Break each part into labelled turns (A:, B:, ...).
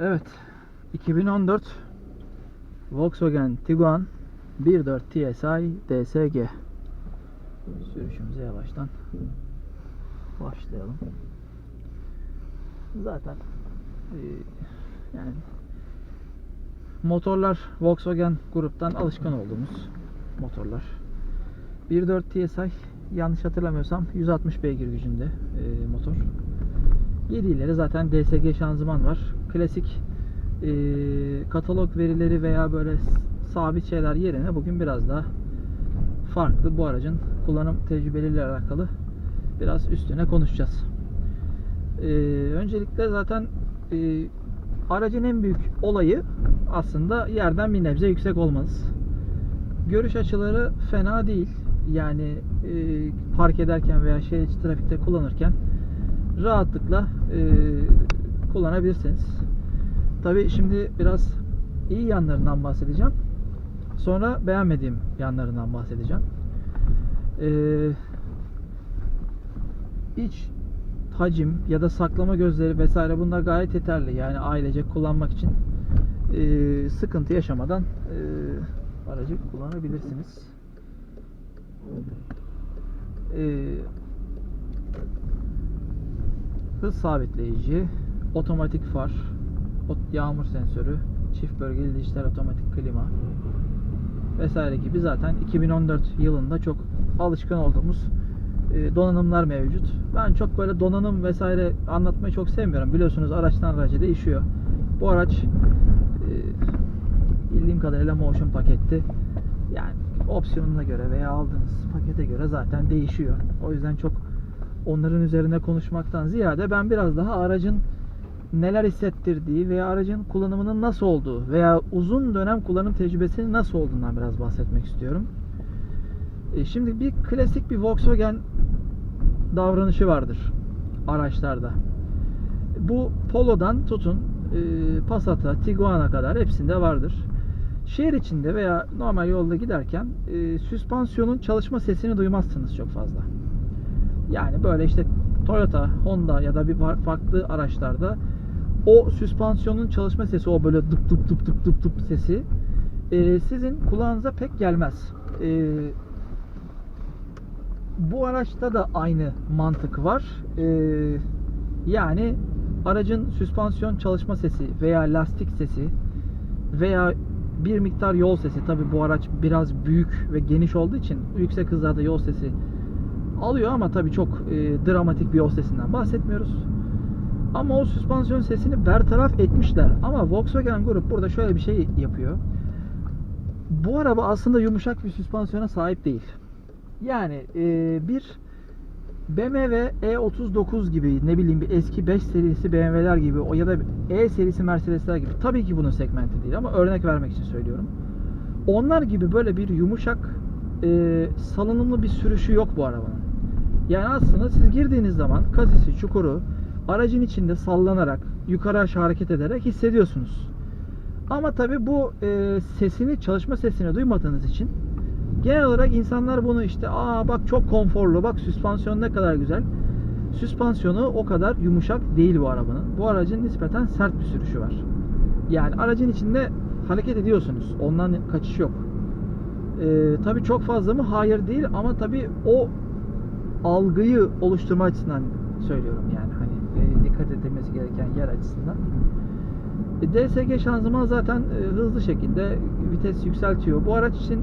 A: Evet. 2014 Volkswagen Tiguan 1.4 TSI DSG. Sürüşümüze yavaştan başlayalım. Zaten e, yani motorlar Volkswagen gruptan alışkan olduğumuz motorlar. 1.4 TSI yanlış hatırlamıyorsam 160 beygir gücünde e, motor. 7 ileri zaten DSG şanzıman var. Klasik e, katalog verileri veya böyle sabit şeyler yerine bugün biraz daha farklı bu aracın kullanım tecrübeleriyle alakalı biraz üstüne konuşacağız. E, öncelikle zaten e, aracın en büyük olayı aslında yerden bir nebze yüksek olmanız. Görüş açıları fena değil. Yani e, park ederken veya şehir trafikte kullanırken rahatlıkla e, kullanabilirsiniz. Tabi şimdi biraz iyi yanlarından bahsedeceğim. Sonra beğenmediğim yanlarından bahsedeceğim. E, iç hacim ya da saklama gözleri vesaire bunlar gayet yeterli. Yani ailece kullanmak için e, sıkıntı yaşamadan e, aracı kullanabilirsiniz. E, hız sabitleyici, otomatik far, yağmur sensörü, çift bölgeli dijital otomatik klima vesaire gibi zaten 2014 yılında çok alışkın olduğumuz e, donanımlar mevcut. Ben çok böyle donanım vesaire anlatmayı çok sevmiyorum. Biliyorsunuz araçtan araca değişiyor. Bu araç e, bildiğim kadarıyla motion paketti. Yani opsiyonuna göre veya aldığınız pakete göre zaten değişiyor. O yüzden çok onların üzerine konuşmaktan ziyade ben biraz daha aracın neler hissettirdiği veya aracın kullanımının nasıl olduğu veya uzun dönem kullanım tecrübesinin nasıl olduğundan biraz bahsetmek istiyorum. E, şimdi bir klasik bir Volkswagen davranışı vardır araçlarda. Bu Polo'dan tutun e, Passat'a, Tiguan'a kadar hepsinde vardır. Şehir içinde veya normal yolda giderken e, süspansiyonun çalışma sesini duymazsınız çok fazla. Yani böyle işte Toyota, Honda ya da bir fa- farklı araçlarda o süspansiyonun çalışma sesi, o böyle dıp dıp dıp dıp dıp dıp sesi e, sizin kulağınıza pek gelmez. E, bu araçta da aynı mantık var. E, yani aracın süspansiyon çalışma sesi veya lastik sesi veya bir miktar yol sesi tabi bu araç biraz büyük ve geniş olduğu için yüksek hızlarda yol sesi alıyor ama tabi çok e, dramatik bir yol sesinden bahsetmiyoruz. Ama o süspansiyon sesini bertaraf etmişler. Ama Volkswagen Grup burada şöyle bir şey yapıyor. Bu araba aslında yumuşak bir süspansiyona sahip değil. Yani e, bir BMW E39 gibi ne bileyim bir eski 5 serisi BMW'ler gibi o ya da E serisi Mercedesler gibi tabii ki bunun segmenti değil ama örnek vermek için söylüyorum. Onlar gibi böyle bir yumuşak e, salınımlı bir sürüşü yok bu arabanın. Yani aslında siz girdiğiniz zaman kasisi, çukuru aracın içinde sallanarak yukarı aşağı hareket ederek hissediyorsunuz. Ama tabii bu e, sesini, çalışma sesini duymadığınız için genel olarak insanlar bunu işte aa bak çok konforlu, bak süspansiyon ne kadar güzel. Süspansiyonu o kadar yumuşak değil bu arabanın. Bu aracın nispeten sert bir sürüşü var. Yani aracın içinde hareket ediyorsunuz. Ondan kaçış yok. Ee, tabii çok fazla mı? Hayır değil ama tabii o algıyı oluşturma açısından söylüyorum yani hani e, dikkat edilmesi gereken yer açısından. E, DSG şanzıman zaten e, hızlı şekilde vites yükseltiyor. Bu araç için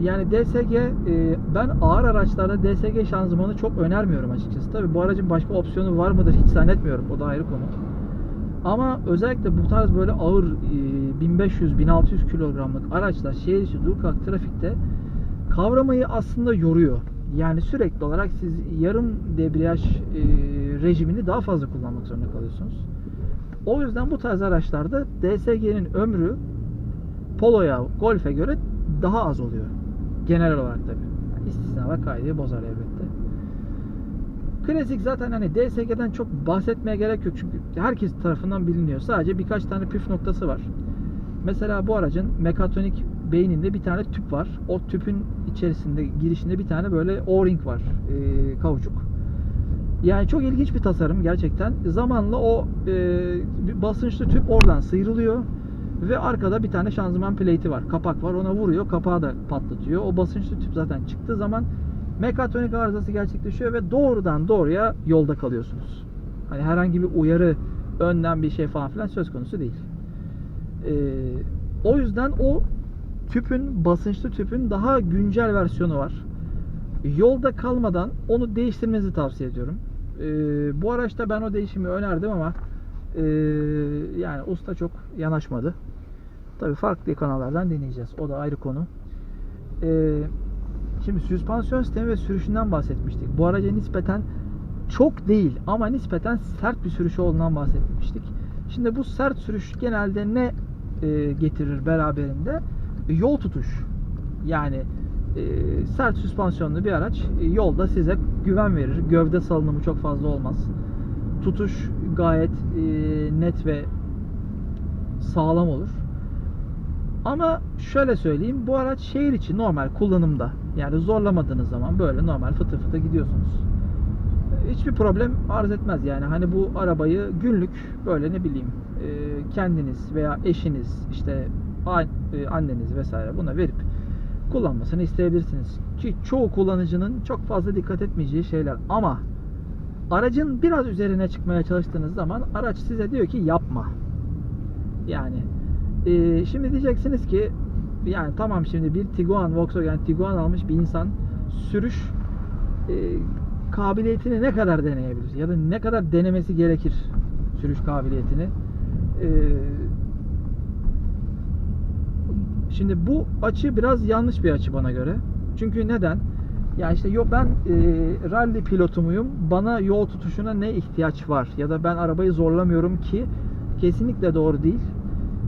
A: yani DSG e, ben ağır araçlarda DSG şanzımanı çok önermiyorum açıkçası. Tabi bu aracın başka opsiyonu var mıdır hiç zannetmiyorum. O da ayrı konu. Ama özellikle bu tarz böyle ağır e, 1500-1600 kilogramlık araçlar şehir içi dur kalk trafikte kavramayı aslında yoruyor. Yani sürekli olarak siz yarım debriyaj e, rejimini daha fazla kullanmak zorunda kalıyorsunuz. O yüzden bu tarz araçlarda DSG'nin ömrü Polo'ya, Golf'e göre daha az oluyor. Genel olarak tabi. Yani istisnalar kaydı bozar elbette. Klasik zaten hani DSG'den çok bahsetmeye gerek yok çünkü herkes tarafından biliniyor. Sadece birkaç tane püf noktası var. Mesela bu aracın mekatronik beyninde bir tane tüp var. O tüpün içerisinde girişinde bir tane böyle O-ring var. E, kauçuk. Yani çok ilginç bir tasarım gerçekten. Zamanla o e, basınçlı tüp oradan sıyrılıyor ve arkada bir tane şanzıman plate'i var. Kapak var. Ona vuruyor. Kapağı da patlatıyor. O basınçlı tüp zaten çıktığı zaman mekatronik arızası gerçekleşiyor ve doğrudan doğruya yolda kalıyorsunuz. Hani herhangi bir uyarı, önden bir şey falan filan söz konusu değil. Ee, o yüzden o tüpün, basınçlı tüpün daha güncel versiyonu var. Yolda kalmadan onu değiştirmenizi tavsiye ediyorum. Ee, bu araçta ben o değişimi önerdim ama ee, yani usta çok yanaşmadı. Tabii farklı kanallardan deneyeceğiz. O da ayrı konu. Ee, şimdi süspansiyon sistemi ve sürüşünden bahsetmiştik. Bu araca nispeten çok değil ama nispeten sert bir sürüşü olduğundan bahsetmiştik. Şimdi bu sert sürüş genelde ne e, getirir beraberinde? Yol tutuş. Yani e, sert süspansiyonlu bir araç e, yolda size güven verir. Gövde salınımı çok fazla olmaz. Tutuş gayet e, net ve sağlam olur. Ama şöyle söyleyeyim bu araç şehir içi normal kullanımda yani zorlamadığınız zaman böyle normal fıtı fıtı gidiyorsunuz. Hiçbir problem arz etmez yani hani bu arabayı günlük böyle ne bileyim e, kendiniz veya eşiniz işte anneniz vesaire buna verip kullanmasını isteyebilirsiniz. Ki çoğu kullanıcının çok fazla dikkat etmeyeceği şeyler ama aracın biraz üzerine çıkmaya çalıştığınız zaman araç size diyor ki yapma. Yani e, şimdi diyeceksiniz ki yani tamam şimdi bir Tiguan, Volkswagen Tiguan almış bir insan sürüş e, kabiliyetini ne kadar deneyebilir ya da ne kadar denemesi gerekir sürüş kabiliyetini. E, şimdi bu açı biraz yanlış bir açı bana göre. Çünkü neden? Ya işte yok ben e, rally pilotu muyum? Bana yol tutuşuna ne ihtiyaç var? Ya da ben arabayı zorlamıyorum ki kesinlikle doğru değil.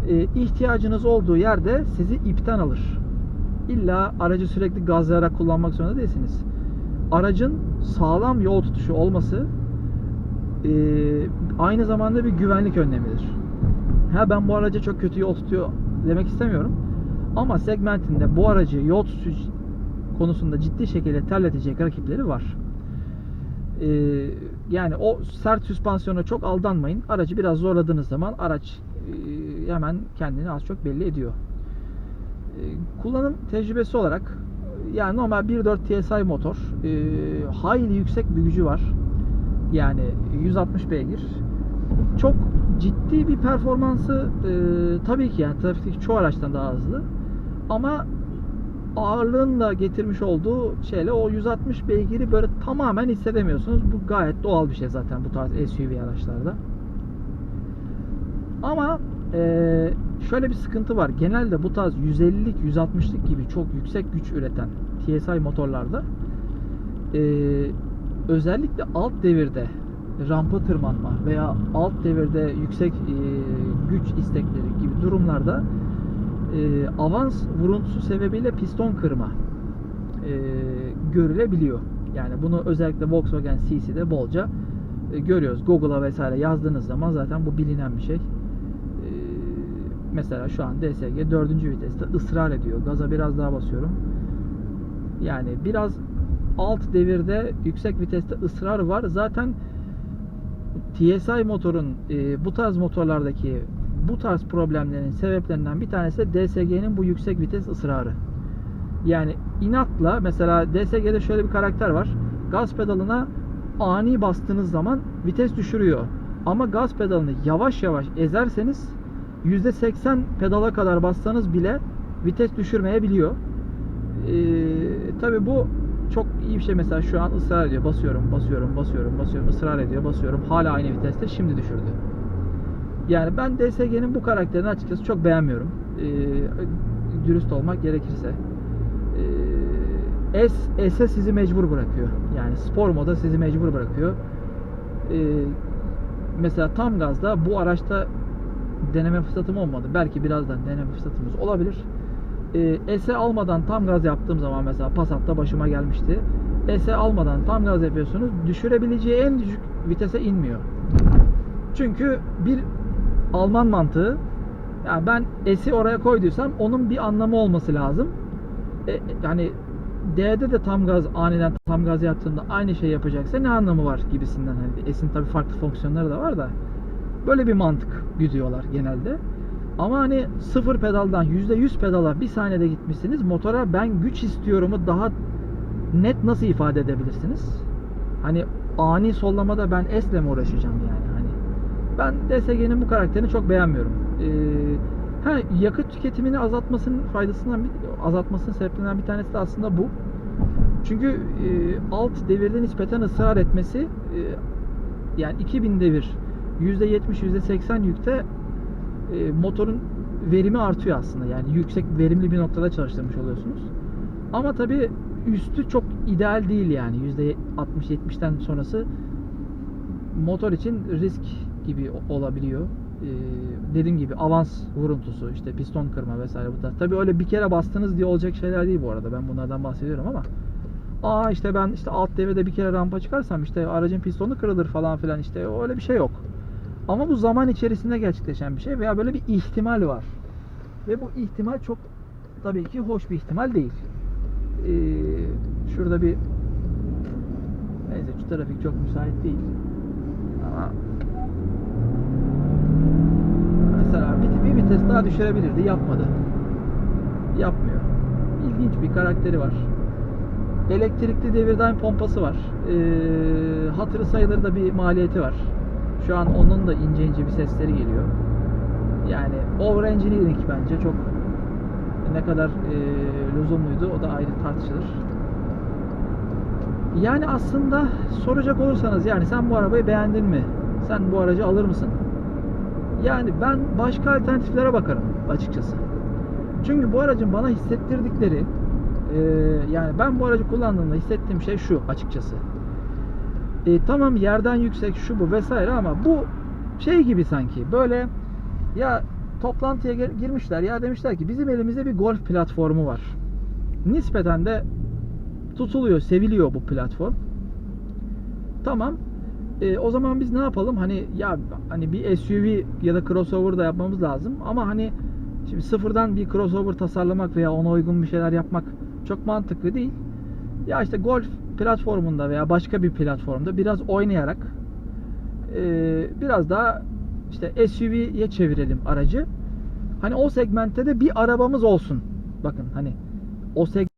A: E, ihtiyacınız olduğu yerde sizi ipten alır. İlla aracı sürekli gazlayarak kullanmak zorunda değilsiniz. Aracın sağlam yol tutuşu olması e, aynı zamanda bir güvenlik önlemidir. Ha ben bu araca çok kötü yol tutuyor demek istemiyorum. Ama segmentinde bu aracı yol tutuş konusunda ciddi şekilde terletecek rakipleri var. Ee, yani o sert süspansiyona çok aldanmayın. Aracı biraz zorladığınız zaman araç e, hemen kendini az çok belli ediyor. Ee, kullanım tecrübesi olarak yani normal 1.4 TSI motor e, hayli yüksek bir gücü var. Yani 160 beygir. Çok ciddi bir performansı e, tabii ki yani trafikteki çoğu araçtan daha hızlı. Ama ağırlığın da getirmiş olduğu şeyle o 160 beygiri böyle tamamen hissedemiyorsunuz. Bu gayet doğal bir şey zaten bu tarz SUV araçlarda. Ama e, şöyle bir sıkıntı var. Genelde bu tarz 150'lik, 160'lık gibi çok yüksek güç üreten TSI motorlarda e, özellikle alt devirde rampa tırmanma veya alt devirde yüksek e, güç istekleri gibi durumlarda e, avans vuruntusu sebebiyle piston kırma e, görülebiliyor. Yani bunu özellikle Volkswagen CC'de bolca e, görüyoruz. Google'a vesaire yazdığınız zaman zaten bu bilinen bir şey. E, mesela şu an DSG 4. viteste ısrar ediyor. Gaza biraz daha basıyorum. Yani biraz alt devirde yüksek viteste ısrar var. Zaten TSI motorun e, bu tarz motorlardaki bu tarz problemlerin sebeplerinden bir tanesi de DSG'nin bu yüksek vites ısrarı. Yani inatla mesela DSG'de şöyle bir karakter var. Gaz pedalına ani bastığınız zaman vites düşürüyor. Ama gaz pedalını yavaş yavaş ezerseniz %80 pedala kadar bassanız bile vites düşürmeyebiliyor. Ee, Tabi bu çok iyi bir şey mesela şu an ısrar ediyor. Basıyorum, basıyorum, basıyorum, basıyorum, ısrar ediyor, basıyorum. Hala aynı viteste şimdi düşürdü. Yani ben DSG'nin bu karakterini açıkçası çok beğenmiyorum. Ee, dürüst olmak gerekirse. Ee, S, S'e sizi mecbur bırakıyor. Yani spor moda sizi mecbur bırakıyor. Ee, mesela tam gazda bu araçta deneme fırsatım olmadı. Belki birazdan deneme fırsatımız olabilir. Ee, S'e almadan tam gaz yaptığım zaman mesela Passat'ta başıma gelmişti. S'e almadan tam gaz yapıyorsunuz. Düşürebileceği en düşük vitese inmiyor. Çünkü bir Alman mantığı yani ben S'i oraya koyduysam onun bir anlamı olması lazım. E, yani D'de de tam gaz aniden tam gaz yaptığında aynı şey yapacaksa ne anlamı var gibisinden hani S'in tabii farklı fonksiyonları da var da böyle bir mantık güdüyorlar genelde. Ama hani sıfır pedaldan %100 pedala bir saniyede gitmişsiniz. Motora ben güç istiyorumu daha net nasıl ifade edebilirsiniz? Hani ani sollamada ben S'le mi uğraşacağım yani? Ben DSG'nin bu karakterini çok beğenmiyorum. Ee, ha, yakıt tüketimini azaltmasının faydasından azaltmasının sebeplerinden bir tanesi de aslında bu. Çünkü e, alt devirde nispeten ısrar etmesi e, yani 2000 devir %70 %80 yükte e, motorun verimi artıyor aslında. Yani yüksek verimli bir noktada çalıştırmış oluyorsunuz. Ama tabii üstü çok ideal değil yani. %60-70'ten sonrası motor için risk gibi olabiliyor. Ee, dediğim gibi avans vuruntusu, işte piston kırma vesaire bu tarz. Tabii öyle bir kere bastınız diye olacak şeyler değil bu arada. Ben bunlardan bahsediyorum ama aa işte ben işte alt devirde bir kere rampa çıkarsam işte aracın pistonu kırılır falan filan işte öyle bir şey yok. Ama bu zaman içerisinde gerçekleşen bir şey veya böyle bir ihtimal var. Ve bu ihtimal çok tabii ki hoş bir ihtimal değil. Ee, şurada bir neyse şu trafik çok müsait değil. Ama mesela bir, bir vites daha düşürebilirdi. Yapmadı. Yapmıyor. İlginç bir karakteri var. Elektrikli devirden pompası var. Ee, hatırı sayılır da bir maliyeti var. Şu an onun da ince ince bir sesleri geliyor. Yani over engineering bence çok ne kadar e, lüzumluydu o da ayrı tartışılır. Yani aslında soracak olursanız yani sen bu arabayı beğendin mi? Sen bu aracı alır mısın? Yani ben başka alternatiflere bakarım açıkçası. Çünkü bu aracın bana hissettirdikleri e, yani ben bu aracı kullandığımda hissettiğim şey şu açıkçası. E, tamam yerden yüksek şu bu vesaire ama bu şey gibi sanki böyle ya toplantıya gir- girmişler ya demişler ki bizim elimizde bir golf platformu var. Nispeten de tutuluyor, seviliyor bu platform. Tamam. E, o zaman biz ne yapalım? Hani ya hani bir SUV ya da crossover da yapmamız lazım ama hani şimdi sıfırdan bir crossover tasarlamak veya ona uygun bir şeyler yapmak çok mantıklı değil. Ya işte golf platformunda veya başka bir platformda biraz oynayarak e, biraz daha işte SUV'ye çevirelim aracı. Hani o segmentte de bir arabamız olsun. Bakın hani o segment